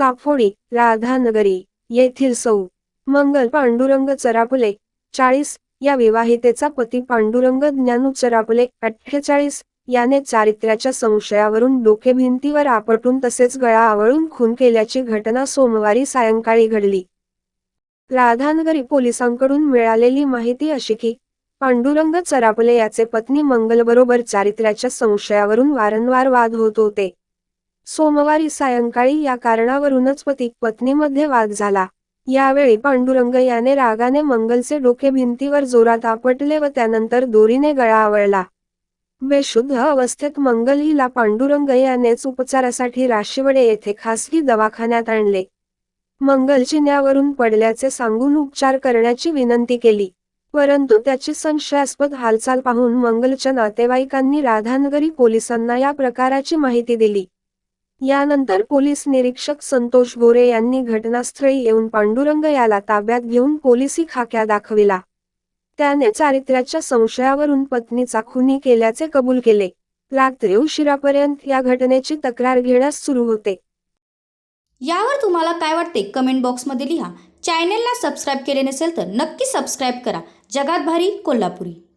चाफोडी राधानगरी येथील सौ. मंगल पांडुरंग चरापुले चाळीस. या विवाहितेचा पती पांडुरंग ज्ञानू चरापुले अठ्ठेचाळीस. याने चारित्र्याच्या संशयावरून डोके भिंतीवर आपटून तसेच गळा आवळून खून केल्याची घटना सोमवारी सायंकाळी घडली. राधानगरी पोलिसांकडून मिळालेली माहिती अशी की पांडुरंग चरापले याचे पत्नी मंगलबरोबर चारित्र्याच्या संशयावरून वारंवार वाद होत होते. सोमवारी सायंकाळी या कारणावरूनच पती पत्नीमध्ये वाद झाला. यावेळी पांडुरंग याने रागाने मंगलचे डोके भिंतीवर जोरात आपटले व त्यानंतर दोरीने गळा आवळला. बेशुद्ध अवस्थेत मंगल हिला पांडुरंग यानेच उपचारासाठी राशिवडे येथे खासगी दवाखान्यात आणले. मंगल चिन्यावरून पडल्याचे सांगून उपचार करण्याची विनंती केली. परंतु त्याची संशयास्पद हालचाल पाहून मंगलच्या नातेवाईकांनी राधानगरी पोलिसांना या प्रकाराची माहिती दिली. यानंतर पोलीस निरीक्षक संतोष गोरे यांनी घटनास्थळी येऊन पांडुरंग याला ताब्यात घेऊन पोलिसी खाक्या दाखविला. त्याने चारित्र्याच्या संशयावरून पत्नीचा खुनी केल्याचे कबूल केले. रात्री उशिरापर्यंत या घटनेची तक्रार घेण्यास सुरू होते. यावर तुम्हाला काय वाटते कमेंट बॉक्समध्ये लिहा. चॅनेलला सबस्क्राईब केले नसेल तर नक्की सबस्क्राईब करा. जगात भारी कोल्हापुरी.